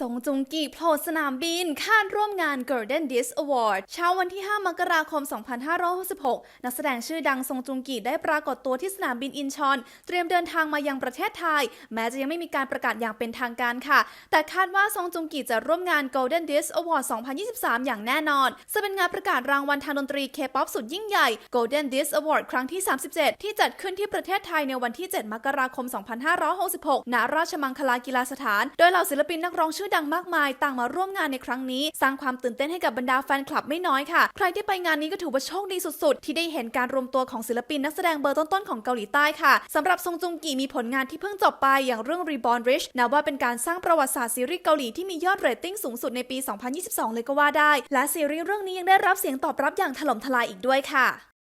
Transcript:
สงจุงกีโผล่สนามบินคาดร่วมงาน Golden Disc Award เช้าวันที่ 5 มกราคม 2566 นักแสดงชื่อดังสงจุงกีได้ปรากฏตัวที่สนามบินอินชอน เตรียมเดินทางมายังประเทศไทย แม้จะยังไม่มีการประกาศอย่างเป็นทางการค่ะ แต่คาดว่าซงจุงกีจะร่วมงาน Golden Disc Award 2023 อย่างแน่นอน จะเป็นงานประกาศรางวัลทางดนตรี K-POP สุดยิ่งใหญ่ Golden Disc Award ครั้งที่ 37 ที่จัดขึ้นที่ประเทศไทยในวันที่ 7 มกราคม 2566 ณ ราชมังคลากีฬาสถาน โดยเหล่าศิลปินนักร้องชื่อชื่อดังมากมายต่างมาร่วมงานในครั้งนี้ สร้างความตื่นเต้นให้กับบรรดาแฟนคลับไม่น้อยค่ะ ใครที่ไปงานนี้ก็ถือว่าโชคดีสุดๆ ที่ได้เห็นการรวมตัวของศิลปินนักแสดงเบอร์ต้นๆของเกาหลีใต้ค่ะสำหรับซงจุงกีมีผลงานที่เพิ่งจบไปอย่างเรื่อง Reborn Rich นับว่าเป็นการสร้างประวัติศาสตร์ซีรีส์เกาหลีที่มียอดเรตติ้งสูงสุดในปี 2022 เลยก็ว่าได้ และซีรีส์เรื่องนี้ยังได้รับเสียงตอบรับอย่างถล่มทลายอีกด้วยค่ะ